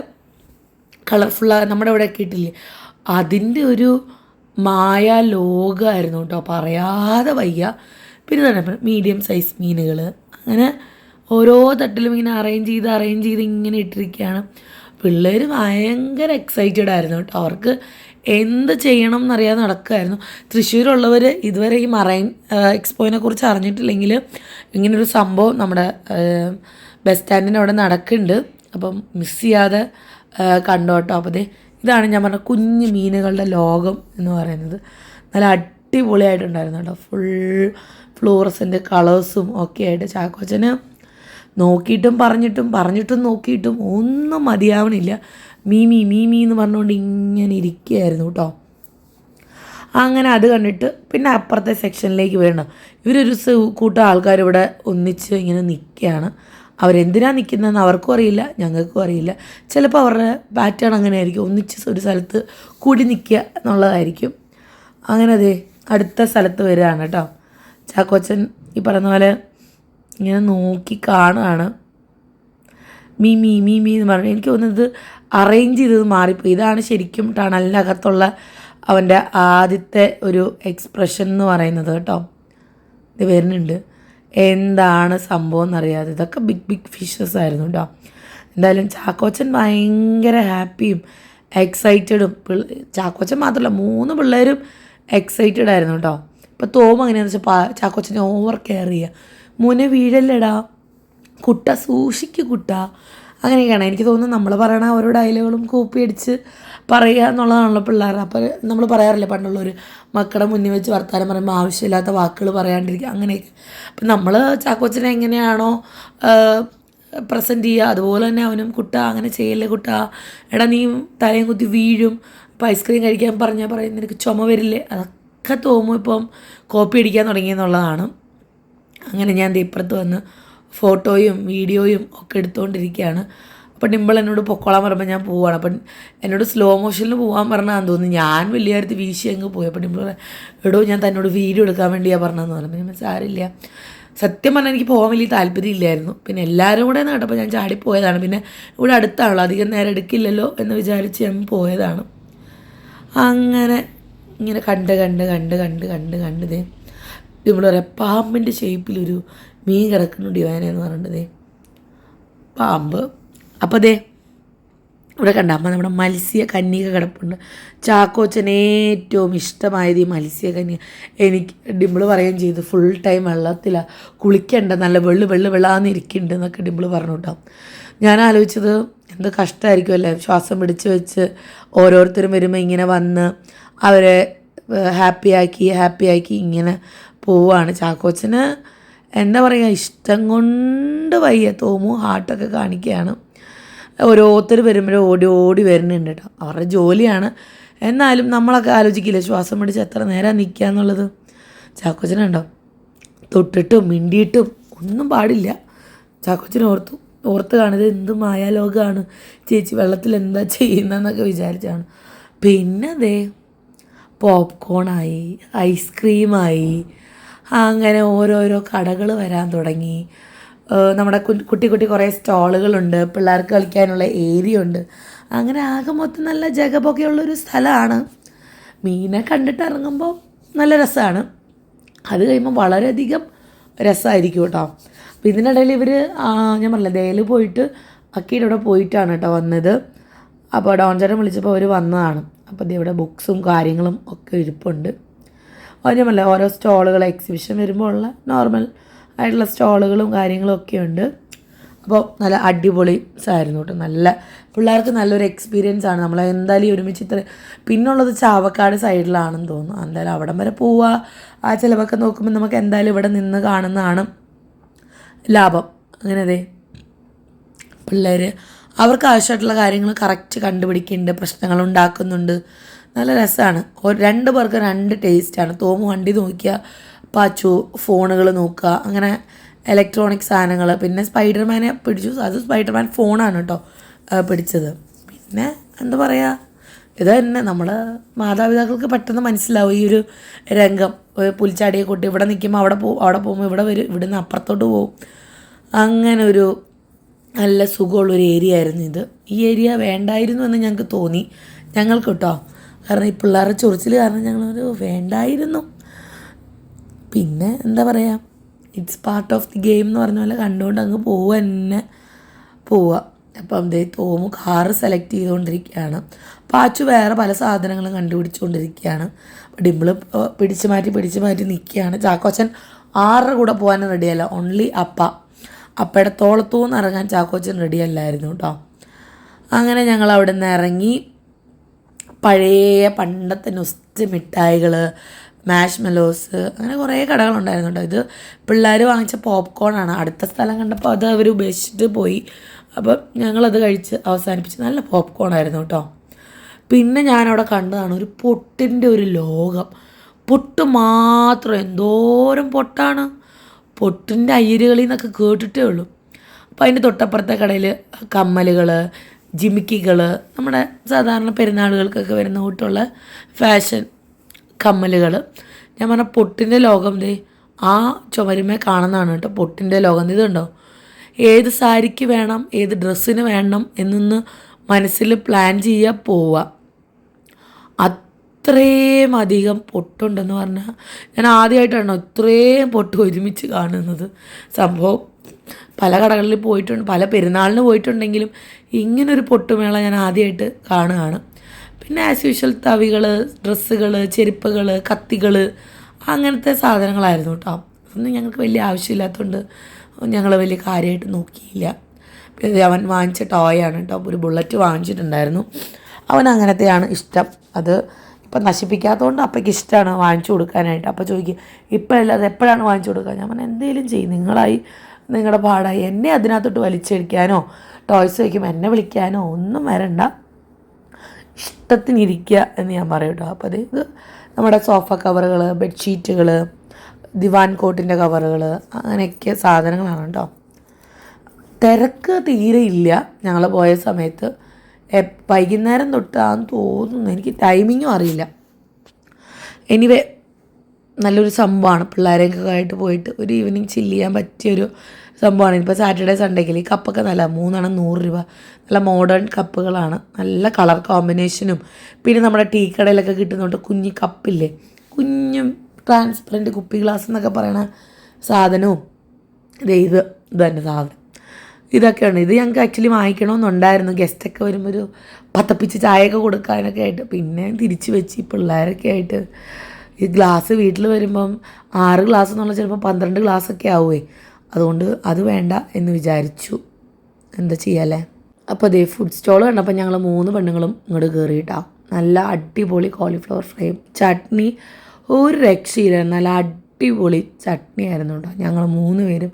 കളർഫുള്ള നമ്മുടെ ഇവിടെ ഇട്ടില്ലേ. അതിന്റെ ഒരു മായ ലോകമായിരുന്നു കേട്ടോ. പറയാതെ വയ്യ. പിന്നെ തന്നെ മീഡിയം സൈസ് മീനുകൾ അങ്ങനെ ഓരോ തട്ടിലും ഇങ്ങനെ അറേഞ്ച് ചെയ്ത് അറേഞ്ച് ചെയ്ത് ഇങ്ങനെ ഇട്ടിരിക്കുകയാണ്. പിള്ളേർ ഭയങ്കര എക്സൈറ്റഡ് ആയിരുന്നു കേട്ടോ. അവർക്ക് എന്ത് ചെയ്യണം എന്നറിയാതെ നടക്കുമായിരുന്നു തൃശ്ശൂരുള്ളവർ ഇതുവരെ ഈ മറൈൻ എക്സ്പോയിനെ കുറിച്ച് അറിഞ്ഞിട്ടില്ലെങ്കിൽ ഇങ്ങനൊരു സംഭവം നമ്മുടെ ബസ് സ്റ്റാൻഡിന്റെ അവിടെ നടക്കുന്നുണ്ട്. അപ്പം മിസ് ചെയ്യാതെ കണ്ടോട്ടോ അപ്പോൾ ദേ ഇതാണ് ഞാൻ പറഞ്ഞ കുഞ്ഞു മീനുകളുടെ ലോകം എന്ന് പറയുന്നത്. നല്ല അടിപൊളിയായിട്ടുണ്ടായിരുന്നു കേട്ടോ. ഫുൾ ഫ്ലൂറസിന്റെ കളേഴ്സും ഒക്കെ ആയിട്ട് ചാക്കോച്ചന് നോക്കിയിട്ടും പറഞ്ഞിട്ടും പറഞ്ഞിട്ടും നോക്കിയിട്ടും ഒന്നും മതിയാവണില്ല. മീമി മീ മീ മീ എന്ന് പറഞ്ഞുകൊണ്ട് ഇങ്ങനെ ഇരിക്കുകയായിരുന്നു കേട്ടോ. അങ്ങനെ അത് കണ്ടിട്ട് പിന്നെ അപ്പുറത്തെ സെക്ഷനിലേക്ക് വരണം. ഇവരൊരു കൂട്ടം ആൾക്കാർ ഇവിടെ ഒന്നിച്ച് ഇങ്ങനെ നിൽക്കുകയാണ്. അവരെന്തിനാണ് നിൽക്കുന്നതെന്ന് അവർക്കും അറിയില്ല ഞങ്ങൾക്കും അറിയില്ല. ചിലപ്പോൾ അവരുടെ പാറ്റേൺ അങ്ങനെ ആയിരിക്കും ഒന്നിച്ച് ഒരു സ്ഥലത്ത് കൂടി നിൽക്കുക എന്നുള്ളതായിരിക്കും. അങ്ങനെ അതെ അടുത്ത സ്ഥലത്ത് വരികയാണ് കേട്ടോ. ചാക്കോച്ചൻ ഈ പറഞ്ഞ പോലെ ഇങ്ങനെ നോക്കി കാണുകയാണ് മീ മീ മീ മീ എന്ന് പറഞ്ഞു എനിക്ക് തോന്നുന്നത് അറേഞ്ച് ചെയ്തത് മാറിപ്പോയി. ഇതാണ് ശരിക്കും ടണലിനകത്തുള്ള അവന്റെ ആദ്യത്തെ ഒരു എക്സ്പ്രഷൻ എന്ന് പറയുന്നത് കേട്ടോ. ഇത് വരുന്നുണ്ട്. എന്താണ് സംഭവം എന്നറിയാതെ. ഇതൊക്കെ ബിഗ് ബിഗ് ഫിഷസ് ആയിരുന്നു കേട്ടോ. എന്തായാലും ചാക്കോച്ചൻ ഭയങ്കര ഹാപ്പിയും എക്സൈറ്റഡും ചാക്കോച്ചൻ മാത്രമല്ല മൂന്ന് പിള്ളേരും എക്സൈറ്റഡ് ആയിരുന്നു കേട്ടോ. ഇപ്പോൾ തോമ എങ്ങനെയാണെന്ന് വെച്ചാൽ ചാക്കോച്ചനെ ഓവർ കെയർ ചെയ്യുക മോനെ വീഴല്ലടാ. കുട്ട സൂക്ഷിക്ക് കുട്ട. അങ്ങനെയൊക്കെയാണ്. എനിക്ക് തോന്നുന്നു നമ്മൾ പറയണ ഓരോ ഡയലോഗുകളും കോപ്പി അടിച്ച് പറയുക എന്നുള്ളതാണല്ലോ പിള്ളേർ അപ്പോൾ നമ്മൾ പറയാറില്ലേ പണ്ടുള്ളവർ മക്കളുടെ മുന്നിൽ വെച്ച് വർത്താനം പറയുമ്പോൾ ആവശ്യമില്ലാത്ത വാക്കുകൾ പറയാണ്ടിരിക്കുക. അങ്ങനെയൊക്കെ. അപ്പം നമ്മൾ ചാക്കോച്ചനെ എങ്ങനെയാണോ പ്രസന്റ് ചെയ്യുക. അതുപോലെ തന്നെ അവനും കുട്ട അങ്ങനെ ചെയ്യല്ലേ കുട്ട. എടാ നീ തലയും കുത്തി വീഴും. ഇപ്പോൾ ഐസ്ക്രീം കഴിക്കാൻ പറഞ്ഞാൽ പറയും നിനക്ക് ചുമ വരില്ലേ? അതൊക്കെ തോന്നും ഇപ്പം കോപ്പി അടിക്കാൻ തുടങ്ങിയെന്നുള്ളതാണ് അങ്ങനെ ഞാൻ ഇപ്പുറത്ത് വന്ന് ഫോട്ടോയും വീഡിയോയും ഒക്കെ എടുത്തുകൊണ്ടിരിക്കുകയാണ് അപ്പം ഡിമ്പിൾ എന്നോട് പൊക്കോളാൻ പറയുമ്പോൾ ഞാൻ പോവാണ്. അപ്പം എന്നോട് സ്ലോ മോഷനിൽ പോകാൻ പറഞ്ഞാന്ന് തോന്നുന്നു. ഞാൻ വലിയ കാര്യത്തിൽ വീശി അങ്ങ് പോയി. അപ്പം ഡിമ്പിൾ എടോ ഞാൻ തന്നോട് വീഡിയോ എടുക്കാൻ വേണ്ടിയാണ് പറഞ്ഞതെന്ന് പറഞ്ഞു. പിന്നെ സാരില്ല സത്യം പറഞ്ഞാൽ എനിക്ക് പോകാൻ വലിയ താല്പര്യമില്ലായിരുന്നു പിന്നെ എല്ലാവരും കൂടെ കേട്ടപ്പോൾ ഞാൻ ചാടിപ്പോയതാണ് പിന്നെ ഇവിടെ അടുത്താണല്ലോ അധികം നേരം എടുക്കില്ലല്ലോ എന്ന് വിചാരിച്ച് ഞാൻ പോയതാണ്. അങ്ങനെ ഇങ്ങനെ കണ്ട് കണ്ട് കണ്ട് കണ്ട് കണ്ട് കണ്ട് ദേ നമ്മൾ പറയാം പാമ്പിന്റെ ഷേപ്പിലൊരു മീൻ കിടക്കുന്നു യോനെന്ന് എന്ന് പറയേണ്ടത് പാമ്പ്. അപ്പോൾ ദേ ഇവിടെ കണ്ട അമ്മ നമ്മുടെ മത്സ്യ കന്യക കിടപ്പുണ്ട്. ചാക്കോച്ചന് ഏറ്റവും ഇഷ്ടമായത് ഈ മത്സ്യ കന്യക എനിക്ക് ഡിമ്പിൾ പറയുകയും ചെയ്തു ഫുൾ ടൈം വെള്ളത്തിലാണ് കുളിക്കേണ്ട നല്ല വെള്ളു വെള്ളു വെള്ളാന്ന് ഇരിക്കുന്നുണ്ട് എന്നൊക്കെ ഡിമ്പിൾ പറഞ്ഞു കേട്ടോ. ഞാൻ ആലോചിച്ചത് എന്ത് കഷ്ടമായിരിക്കും അല്ലേ? ശ്വാസം പിടിച്ച് വെച്ച് ഓരോരുത്തരും വരുമ്പോൾ ഇങ്ങനെ വന്ന് അവരെ ഹാപ്പിയാക്കി ഹാപ്പിയാക്കി ഇങ്ങനെ പോവാണ്. ചാക്കോച്ചന് എന്താ പറയുക ഇഷ്ടം കൊണ്ട് വയ്യ. തോമു ഹാർട്ടൊക്കെ കാണിക്കുകയാണ് ഓരോരുത്തർ വരുമ്പോഴും ഓടി ഓടി വരുന്നുണ്ട് കേട്ടോ. അവരുടെ ജോലിയാണ്. എന്നാലും നമ്മളൊക്കെ ആലോചിക്കില്ല ശ്വാസം പിടിച്ച് എത്ര നേരം നിൽക്കുക എന്നുള്ളത്? ചാക്കോച്ചനുണ്ടോ തൊട്ടിട്ടും മിണ്ടിയിട്ടും ഒന്നും പാടില്ല. ചാക്കോച്ചൻ ഓർത്തു ഓർത്ത് കാണുന്നത് എന്ത് മായാലോകമാണ് ചേച്ചി വെള്ളത്തിൽ എന്താ ചെയ്യുന്നതെന്നൊക്കെ വിചാരിച്ചാണ്. പിന്നെ ദേ പോപ്കോണായി ഐസ്ക്രീമായി അങ്ങനെ ഓരോരോ കടകൾ വരാൻ തുടങ്ങി. നമ്മുടെ കുട്ടി കുട്ടി കുറേ സ്റ്റോളുകളുണ്ട്. പിള്ളേർക്ക് കളിക്കാനുള്ള ഏരിയ ഉണ്ട് അങ്ങനെ ആകെ മൊത്തം നല്ല ജഗപൊക്കെയുള്ളൊരു സ്ഥലമാണ് മീനെ കണ്ടിട്ട് ഇറങ്ങുമ്പോൾ നല്ല രസമാണ് അത് കഴിയുമ്പോൾ വളരെയധികം രസമായിരിക്കും കേട്ടോ. അപ്പോൾ ഇതിനിടയിൽ ഇവർ ഞാൻ പറഞ്ഞില്ല ദേൽ പോയിട്ട് അക്കീടെ അവിടെ പോയിട്ടാണ് കേട്ടോ വന്നത്. അപ്പോൾ ഡോൺചേട്ടൻ വിളിച്ചപ്പോൾ അവർ വന്നതാണ്. അപ്പോൾ ഇവിടെ ബുക്സും കാര്യങ്ങളും ഒക്കെ ഇരിപ്പുണ്ട്. പറഞ്ഞില്ല ഓരോ സ്റ്റോളുകൾ എക്സിബിഷൻ വരുമ്പോൾ ഉള്ള നോർമൽ ആയിട്ടുള്ള സ്റ്റോളുകളും കാര്യങ്ങളും ഒക്കെ ഉണ്ട്. അപ്പോൾ നല്ല അടിപൊളി സായിരുന്നു കേട്ടോ. നല്ല പിള്ളേർക്ക് നല്ലൊരു എക്സ്പീരിയൻസ് ആണ്. നമ്മൾ എന്തായാലും ഒരുമിച്ച് ഇത്ര പിന്നുള്ളത് ചാവക്കാട് സൈഡിലാണെന്ന് തോന്നുന്നു. എന്തായാലും അവിടം വരെ പോവുക. ആ ചിലവൊക്കെ നോക്കുമ്പോൾ നമുക്ക് എന്തായാലും ഇവിടെ നിന്ന് കാണുന്നതാണ് ലാഭം. അങ്ങനെ അതെ. പിള്ളേർ അവർക്ക് ആവശ്യമായിട്ടുള്ള കാര്യങ്ങൾ കറക്റ്റ് കണ്ടുപിടിക്കുന്നുണ്ട് പ്രശ്നങ്ങൾ ഉണ്ടാക്കുന്നുണ്ട്. നല്ല രസമാണ് രണ്ട് പേർക്ക് രണ്ട് ടേസ്റ്റാണ് തോമു വണ്ടി നോക്കിയ പാച്ചു ഫോണുകൾ നോക്കുക അങ്ങനെ ഇലക്ട്രോണിക് സാധനങ്ങൾ പിന്നെ സ്പൈഡർമാനെ പിടിച്ചു. അത് സ്പൈഡർമാൻ ഫോണാണ് കേട്ടോ പിടിച്ചത്. പിന്നെ എന്താ പറയുക ഇത് തന്നെ നമ്മൾ മാതാപിതാക്കൾക്ക് പെട്ടെന്ന് മനസ്സിലാവും ഈ ഒരു രംഗം. പുൽച്ചാടിയെ കൂട്ടി ഇവിടെ നിൽക്കുമ്പോൾ അവിടെ പോകും അവിടെ പോകുമ്പോൾ ഇവിടെ വരും ഇവിടുന്ന് അപ്പുറത്തോട്ട് പോകും അങ്ങനെ ഒരു നല്ല സുഖമുള്ളൊരു ഏരിയ ആയിരുന്നു ഇത്. ഈ ഏരിയ വേണ്ടായിരുന്നു എന്ന് ഞങ്ങൾക്ക് തോന്നി. ഞങ്ങൾക്ക് കേട്ടോ കാരണം ഈ പിള്ളേരുടെ ചൊറിച്ചിൽ കാരണം ഞങ്ങളൊരു വേണ്ടായിരുന്നു. പിന്നെ എന്താ പറയുക it's part of the game എന്ന് പറഞ്ഞ പോലെ കണ്ടുകൊണ്ട് അങ്ങ് പോവുക തന്നെ പോവുക. അപ്പം ദേ തോമു കാറ് സെലക്ട് ചെയ്തുകൊണ്ടിരിക്കുകയാണ്. പാച്ചു വേറെ പല സാധനങ്ങളും കണ്ടുപിടിച്ചുകൊണ്ടിരിക്കുകയാണ്. ഡിമ്പിൾ പിടിച്ച് മാറ്റി പിടിച്ചു മാറ്റി നിൽക്കുകയാണ്. ചാക്കോച്ചൻ ആറര കൂടെ പോകാൻ റെഡിയല്ല ഓൺലി അപ്പ. അപ്പയുടെ തോളത്തൂന്ന് ഇറങ്ങാൻ ചാക്കോച്ചൻ റെഡിയല്ലായിരുന്നു കേട്ടോ. അങ്ങനെ ഞങ്ങൾ അവിടെ നിന്ന് ഇറങ്ങി. പഴയ പണ്ടത്തെ നൊസ്റ്റ് മിഠായികൾ മാഷ് മെലോസ് അങ്ങനെ കുറേ കടകളുണ്ടായിരുന്നു കേട്ടോ ഇത് പിള്ളേർ വാങ്ങിച്ച പോപ്കോൺ ആണ് അടുത്ത സ്ഥലം കണ്ടപ്പോൾ അത് അവർ ഉപേക്ഷിച്ചിട്ട് പോയി. അപ്പം ഞങ്ങളത് കഴിച്ച് അവസാനിപ്പിച്ച് നല്ല പോപ്കോൺ ആയിരുന്നു കേട്ടോ പിന്നെ ഞാനവിടെ കണ്ടതാണ് ഒരു പൊട്ടിന്റെ ഒരു ലോകം. പൊട്ട് മാത്രം എന്തോരം പൊട്ടാണ്. പൊട്ടിന്റെ അയ്യരുകളിൽ നിന്നൊക്കെ കേട്ടിട്ടേ ഉള്ളൂ. അപ്പോൾ അതിന്റെ തൊട്ടപ്പുറത്തെ കടയിൽ കമ്മലുകൾ ജിമിക്കികൾ നമ്മുടെ സാധാരണ പെരുന്നാളുകൾക്കൊക്കെ വരുന്ന കൂട്ടുള്ള ഫാഷൻ കമ്മലുകൾ ഞാൻ പറഞ്ഞ പൊട്ടിന്റെ ലോകം ദേ ആ ചുമരുമേ കാണുന്നതാണ് കേട്ടോ പൊട്ടിന്റെ ലോകം. ഇതുണ്ടോ? ഏത് സാരിക്ക് വേണം ഏത് ഡ്രസ്സിന് വേണം എന്നൊന്ന് മനസ്സിൽ പ്ലാൻ ചെയ്യുക പോവുക അത്രയും അധികം പൊട്ടുണ്ടെന്ന് പറഞ്ഞാൽ ഞാൻ ആദ്യമായിട്ടാണ് ഇത്രയും പൊട്ട് ഒരുമിച്ച് കാണുന്നത് സംഭവം. പല കടകളിൽ പോയിട്ടുണ്ട് പല പെരുന്നാളിന് പോയിട്ടുണ്ടെങ്കിലും ഇങ്ങനൊരു പൊട്ടുമേള ഞാൻ ആദ്യമായിട്ട് കാണുകയാണ്. പിന്നെ ആസ് യൂഷ്വൽ തവികൾ ഡ്രസ്സുകൾ ചെരുപ്പുകൾ കത്തികൾ അങ്ങനത്തെ സാധനങ്ങളായിരുന്നു കേട്ടോ. അതൊന്നും ഞങ്ങൾക്ക് വലിയ ആവശ്യമില്ലാത്തതുകൊണ്ട് ഞങ്ങൾ വലിയ കാര്യമായിട്ട് നോക്കിയില്ല. പിന്നെ അവൻ വാങ്ങിച്ച ടോയാണ് കേട്ടോ. ഒരു ബുള്ളറ്റ് വാങ്ങിച്ചിട്ടുണ്ടായിരുന്നു. അവൻ അങ്ങനത്തെയാണ് ഇഷ്ടം. അത് ഇപ്പം നശിപ്പിക്കാത്തതുകൊണ്ട് അപ്പയ്ക്ക് ഇഷ്ടമാണ് വാങ്ങിച്ചു കൊടുക്കാനായിട്ട്. അപ്പോൾ ചോദിക്കും ഇപ്പോഴല്ല അത് എപ്പോഴാണ് വാങ്ങിച്ചു കൊടുക്കുക? ഞാൻ പറഞ്ഞു എന്തെങ്കിലും ചെയ്യും. നിങ്ങളായി നിങ്ങളുടെ പാടായി. എന്നെ അതിനകത്തോട്ട് വലിച്ചടിക്കാനോ ടോയ്സ് വയ്ക്കുമ്പോൾ എന്നെ വിളിക്കാനോ ഒന്നും വരണ്ട. ഇഷ്ടത്തിനിരിക്കുക എന്ന് ഞാൻ പറയും കേട്ടോ. അപ്പോൾ അതായത് നമ്മുടെ സോഫ കവറുകൾ ബെഡ്ഷീറ്റുകൾ ദിവാൻ കോട്ടിന്റെ കവറുകൾ അങ്ങനെയൊക്കെ സാധനങ്ങളാണ് കേട്ടോ. തിരക്ക് തീരെ ഇല്ല. ഞങ്ങൾ പോയ സമയത്ത് വൈകുന്നേരം തൊട്ടാന്ന് തോന്നുന്നു. എനിക്ക് ടൈമിങ്ങും അറിയില്ല. എനിവേ നല്ലൊരു സംഭവമാണ്. പിള്ളേരെയൊക്കെ ആയിട്ട് പോയിട്ട് ഒരു ഈവനിങ് ചില്ല് ചെയ്യാൻ പറ്റിയൊരു സംഭവമാണ്. ഇപ്പോൾ സാറ്റർഡേ സൺഡേക്കിൽ ഈ കപ്പൊക്കെ നല്ല മൂന്നെണ്ണം നൂറ് രൂപ. നല്ല മോഡേൺ കപ്പുകളാണ് നല്ല കളർ കോമ്പിനേഷനും പിന്നെ നമ്മുടെ ടീ കടയിലൊക്കെ കിട്ടുന്നുണ്ട് കുഞ്ഞി കപ്പില്ലേ കുഞ്ഞും ട്രാൻസ്പെറന്റ് കുപ്പി ഗ്ലാസ് എന്നൊക്കെ പറയണ സാധനവും. ഇതേ ഇത് ഇത് തന്നെ സാധനം. ഇതൊക്കെയാണ്. ഇത് ഞങ്ങൾക്ക് ആക്ച്വലി വാങ്ങിക്കണമെന്നുണ്ടായിരുന്നു ഗസ്റ്റൊക്കെ വരുമ്പോൾ ഒരു പത്തപ്പിച്ച് ചായയൊക്കെ കൊടുക്കാനൊക്കെ ആയിട്ട്. പിന്നെ തിരിച്ച് വെച്ച് പിള്ളേരൊക്കെ ആയിട്ട് ഈ ഗ്ലാസ് വീട്ടിൽ വരുമ്പം ആറ് ഗ്ലാസ് എന്നുള്ള ചിലപ്പോൾ പന്ത്രണ്ട് ഗ്ലാസ്സൊക്കെ ആവുമേ അതുകൊണ്ട് അത് വേണ്ട എന്ന് വിചാരിച്ചു. എന്താ ചെയ്യാല്ലേ? അപ്പോൾ അതേ ഫുഡ് സ്റ്റോൾ കണ്ടപ്പോൾ ഞങ്ങൾ മൂന്ന് പെണ്ണുങ്ങളും ഇങ്ങോട്ട് കയറിയിട്ടാണ് നല്ല അടിപൊളി കോളിഫ്ലവർ ഫ്രൈ ചട്നി ഒരു രക്ഷയില്ല നല്ല അടിപൊളി ചട്നി ആയിരുന്നു കേട്ടോ. ഞങ്ങൾ മൂന്ന് പേരും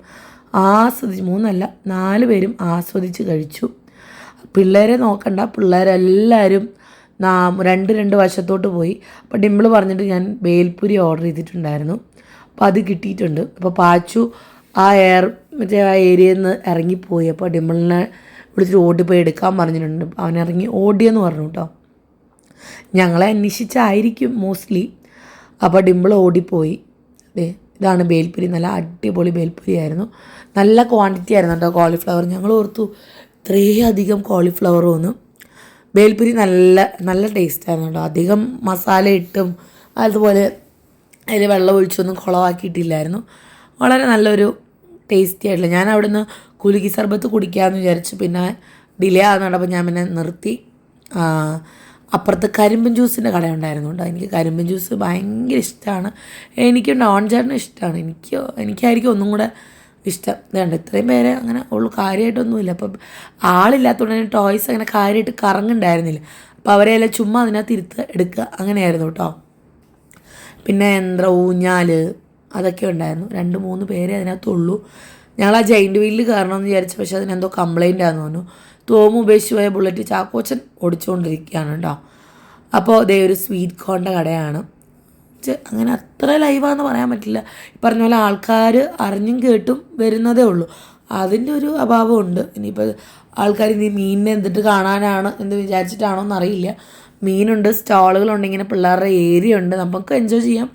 ആസ്വദിച്ച് മൂന്നല്ല നാല് പേരും ആസ്വദിച്ച് കഴിച്ചു. പിള്ളേരെ നോക്കണ്ട പിള്ളേരെല്ലാവരും നാ രണ്ട് രണ്ട് വശത്തോട്ട് പോയി. അപ്പോൾ ഡിമ്പിൾ പറഞ്ഞിട്ട് ഞാൻ ബേൽപുരി ഓർഡർ ചെയ്തിട്ടുണ്ടായിരുന്നു. അപ്പോൾ അത് കിട്ടിയിട്ടുണ്ട്. അപ്പോൾ പാച്ചു ആ എയർ മറ്റേ ആ ഏരിയയിൽ നിന്ന് ഇറങ്ങിപ്പോയി. അപ്പോൾ ഡിമ്പിളിനെ വിളിച്ചിട്ട് ഓടിപ്പോയി എടുക്കാൻ പറഞ്ഞിട്ടുണ്ട്. അവൻ ഇറങ്ങി ഓടിയെന്ന് പറഞ്ഞു കേട്ടോ ഞങ്ങളെ അന്വേഷിച്ചായിരിക്കും മോസ്റ്റ്ലി അപ്പോൾ ഡിമ്പിൾ ഓടിപ്പോയി. അതെ ഇതാണ് ബേൽപ്പുരി നല്ല അടിപൊളി ബേൽപ്പുരി ആയിരുന്നു. നല്ല ക്വാണ്ടിറ്റി ആയിരുന്നു കേട്ടോ കോളിഫ്ലവർ ഞങ്ങൾ ഓർത്തു ഇത്രയും അധികം കോളിഫ്ലവർ വന്നു ബേൽപ്പുരി നല്ല നല്ല ടേസ്റ്റ് ആയിരുന്നു കേട്ടോ. അധികം മസാല ഇട്ടും അതുപോലെ അതിൽ വെള്ളം ഒഴിച്ചൊന്നും കുളമാക്കിയിട്ടില്ലായിരുന്നു വളരെ നല്ലൊരു ടേസ്റ്റി ആയിട്ടുള്ള ഞാൻ അവിടുന്ന് കുലുക്കി സർബത്ത് കുടിക്കാമെന്ന് വിചാരിച്ചു പിന്നെ ഡിലേ ആകുന്നുണ്ടപ്പോൾ ഞാൻ പിന്നെ നിർത്തി. അപ്പുറത്ത് കരിമ്പൻ ജ്യൂസിന്റെ കട ഉണ്ടായിരുന്നു കേട്ടോ. എനിക്ക് കരിമ്പൻ ജ്യൂസ് ഭയങ്കര ഇഷ്ടമാണ് എനിക്ക് ഡോൺ ചേട്ടനും ഇഷ്ടമാണ് എനിക്ക് എനിക്കായിരിക്കും ഒന്നും കൂടെ ഇഷ്ടം. ഇതുണ്ട് ഇത്രയും പേരെ അങ്ങനെ ഉള്ളു. കാര്യമായിട്ടൊന്നുമില്ല അപ്പം ആളില്ലാത്തതുകൊണ്ട് തന്നെ ടോയ്സ് അങ്ങനെ കാര്യമായിട്ട് കറങ്ങുണ്ടായിരുന്നില്ല അപ്പോൾ അവരെ എല്ലാം ചുമ്മാ അതിനകത്ത് ഇരുത്ത് എടുക്കുക. അങ്ങനെയായിരുന്നു കേട്ടോ. പിന്നെ യന്ത്ര ഊഞ്ഞാൽ അതൊക്കെ ഉണ്ടായിരുന്നു. രണ്ട് മൂന്ന് പേരെ അതിനകത്തുള്ളൂ. ഞങ്ങൾ ആ ജയിന്റ് വീലിൽ കയറണമെന്ന് വിചാരിച്ചു. പക്ഷേ അതിനെന്തോ കംപ്ലൈന്റ് ആണെന്ന് തോന്നുന്നു. തോമു ഉപേക്ഷിച്ച് പോയ ബുള്ളറ്റ് ചാക്കോച്ചൻ ഓടിച്ചുകൊണ്ടിരിക്കുകയാണ് കേട്ടോ. അപ്പോൾ ദേ ഒരു സ്വീറ്റ് കോണിന്റെ കടയാണ്. ചെ- അങ്ങനെ അത്ര ലൈവാന്ന് പറയാൻ പറ്റില്ല. ഈ പറഞ്ഞ പോലെ ആൾക്കാർ അറിഞ്ഞും കേട്ടും വരുന്നതേ ഉള്ളൂ. അതിന്റെ ഒരു അഭാവമുണ്ട് ഇനിയിപ്പോൾ ആൾക്കാർ ഇനി മീനിനെ എന്തിട്ട് കാണാനാണ് എന്ന് വിചാരിച്ചിട്ടാണോ എന്നറിയില്ല. മീനുണ്ട് സ്റ്റാളുകളുണ്ട് ഇങ്ങനെ പിള്ളേരുടെ ഏരിയ ഉണ്ട്. നമുക്ക് എൻജോയ് ചെയ്യാം.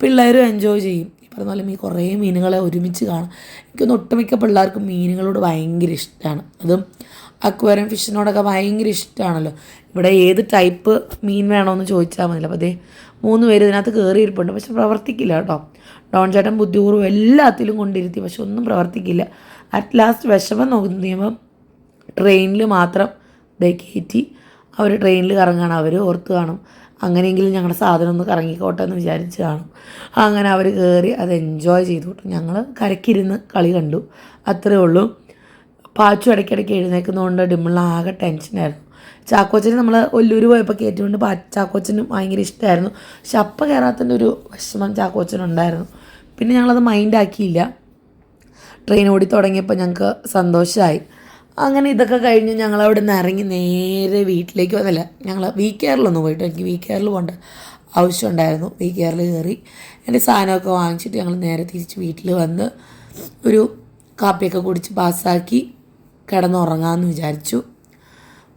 പിള്ളേരും എൻജോയ് ചെയ്യും. പറഞ്ഞ പോലെ മീൻ കുറേ മീനുകളെ ഒരുമിച്ച് കാണാം. എനിക്കൊന്ന് ഒട്ടുമിക്ക പിള്ളേർക്കും മീനുകളോട് ഭയങ്കര ഇഷ്ടമാണ് അതും അക്വേറിയം ഫിഷിനോടൊക്കെ ഭയങ്കര ഇഷ്ടമാണല്ലോ ഇവിടെ ഏത് ടൈപ്പ് മീൻ വേണമെന്ന് ചോദിച്ചാൽ മതിയല്ലോ അപ്പോൾ അതേ മൂന്ന് പേര് ഇതിനകത്ത് കയറിയിരിപ്പുണ്ട് പക്ഷെ പ്രവർത്തിക്കില്ല കേട്ടോ. ഡോൺ ചേട്ടൻ ബുദ്ധിപൂർവം എല്ലാത്തിലും കൊണ്ടിരുത്തി. പക്ഷെ ഒന്നും പ്രവർത്തിക്കില്ല. അറ്റ് ലാസ്റ്റ് വിഷമം നോക്കുമ്പോൾ ട്രെയിനിൽ മാത്രം ദേ കയറ്റി അവർ ട്രെയിനിൽ കറങ്ങാണ്. അവർ ഓർത്ത് കാണും. അങ്ങനെയെങ്കിലും ഞങ്ങളുടെ സാധനം ഒന്ന് കറങ്ങിക്കോട്ടെ എന്ന് വിചാരിച്ച് കാണും. അങ്ങനെ അവർ കയറി അത് എൻജോയ് ചെയ്തു ഞങ്ങൾ കരക്കിരുന്ന് കളി കണ്ടു. അത്രേ ഉള്ളൂ. പാച്ചു ഇടയ്ക്കിടയ്ക്ക് എഴുന്നേൽക്കുന്നതുകൊണ്ട് ഡിമ്മിളാകെ ടെൻഷനായിരുന്നു ചാക്കോച്ചന് നമ്മൾ ഒല്ലൂർ പോയപ്പോൾ കയറ്റിക്കൊണ്ട് ചാക്കോച്ചനും ഭയങ്കര ഇഷ്ടമായിരുന്നു പക്ഷെ അപ്പം കയറാത്തതിന്റെ ഒരു വിഷമം ചാക്കോച്ചനുണ്ടായിരുന്നു. പിന്നെ ഞങ്ങളത് മൈൻഡാക്കിയില്ല ട്രെയിൻ ഓടി തുടങ്ങിയപ്പോൾ ഞങ്ങൾക്ക് സന്തോഷമായി അങ്ങനെ ഇതൊക്കെ കഴിഞ്ഞ് ഞങ്ങൾ അവിടെ നിന്ന് ഇറങ്ങി നേരെ വീട്ടിലേക്ക് വന്നില്ല ഞങ്ങൾ വി കെയറിലൊന്ന് പോയിട്ട് എനിക്ക് വി കെയറിൽ പോകേണ്ട ആവശ്യമുണ്ടായിരുന്നു. വി കെയറിൽ കയറി എന്റെ സാധനമൊക്കെ വാങ്ങിച്ചിട്ട് ഞങ്ങൾ നേരെ തിരിച്ച് വീട്ടിൽ വന്ന് ഒരു കാപ്പിയൊക്കെ കുടിച്ച് പാസ്സാക്കി കിടന്നുറങ്ങാമെന്ന് വിചാരിച്ചു.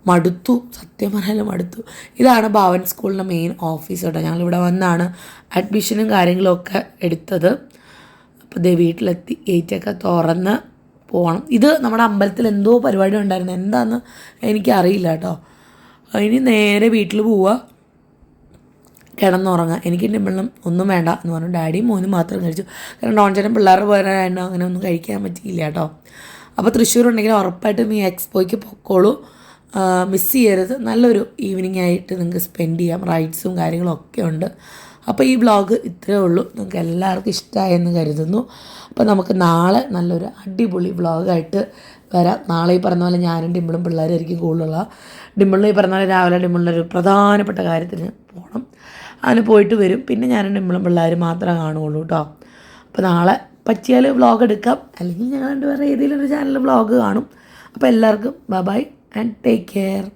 മടുത്തു സത്യം പറഞ്ഞാലും മടുത്തു. ഇതാണ് ഭവൻ സ്കൂളിന്റെ മെയിൻ ഓഫീസ് കേട്ടോ ഞങ്ങളിവിടെ വന്നാണ് അഡ്മിഷനും കാര്യങ്ങളൊക്കെ എടുത്തത്. അപ്പോൾ ദേ വീട്ടിലെത്തി ഗേറ്റൊക്കെ തുറന്ന് പോകണം ഇത് നമ്മുടെ അമ്പലത്തിൽ എന്തോ പരിപാടി ഉണ്ടായിരുന്നു. എന്താണെന്ന് എനിക്കറിയില്ല കേട്ടോ ഇനി നേരെ വീട്ടിൽ പോവുക കിടന്നുറങ്ങുക എനിക്ക് ഡിമ്പിളും ഒന്നും വേണ്ട എന്ന് പറഞ്ഞു. ഡാഡിയും മോനും മാത്രം കഴിച്ചു. കാരണം ഡോൺചേട്ടൻ പിള്ളേർ പോരാണ്ട് അങ്ങനെ ഒന്നും കഴിക്കാൻ പറ്റിയില്ല കേട്ടോ അപ്പോൾ തൃശ്ശൂർ ഉണ്ടെങ്കിൽ ഉറപ്പായിട്ടും ഈ എക്സ്പോയ്ക്ക് പൊക്കോളൂ. മിസ് ചെയ്യരുത്. നല്ലൊരു ഈവനിങ് ആയിട്ട് നിങ്ങൾക്ക് സ്പെൻഡ് ചെയ്യാം. റൈഡ്സും കാര്യങ്ങളും ഒക്കെ ഉണ്ട്. അപ്പോൾ ഈ ബ്ലോഗ് ഇത്രയേ ഉള്ളൂ. നിങ്ങൾക്ക് എല്ലാവർക്കും ഇഷ്ടമായെന്ന് കരുതുന്നു. അപ്പോൾ നമുക്ക് നാളെ നല്ലൊരു അടിപൊളി വ്ളോഗായിട്ട് വരാം. നാളെ ഈ പറഞ്ഞ പോലെ ഞാനും ഡിമ്പിളും പിള്ളേരായിരിക്കും കൂടുതലുള്ള. ഡിമ്പിളിന് ഈ പറഞ്ഞ പോലെ രാവിലെ ഡിമ്പിളിന്റെ ഒരു പ്രധാനപ്പെട്ട കാര്യത്തിന് പോകണം അങ്ങനെ പോയിട്ട് വരും. പിന്നെ ഞാനും ഡിമ്പിളും പിള്ളേരും മാത്രമേ കാണുകയുള്ളൂ കേട്ടോ. അപ്പോൾ നാളെ പറ്റിയാൽ വ്ളോഗ് എടുക്കാം. അല്ലെങ്കിൽ ഞങ്ങൾ രണ്ടുപേരുടെ ഏതെങ്കിലും ഒരു ചാനലിൽ വ്ളോഗ് കാണും. അപ്പോൾ എല്ലാവർക്കും bye bye and take care.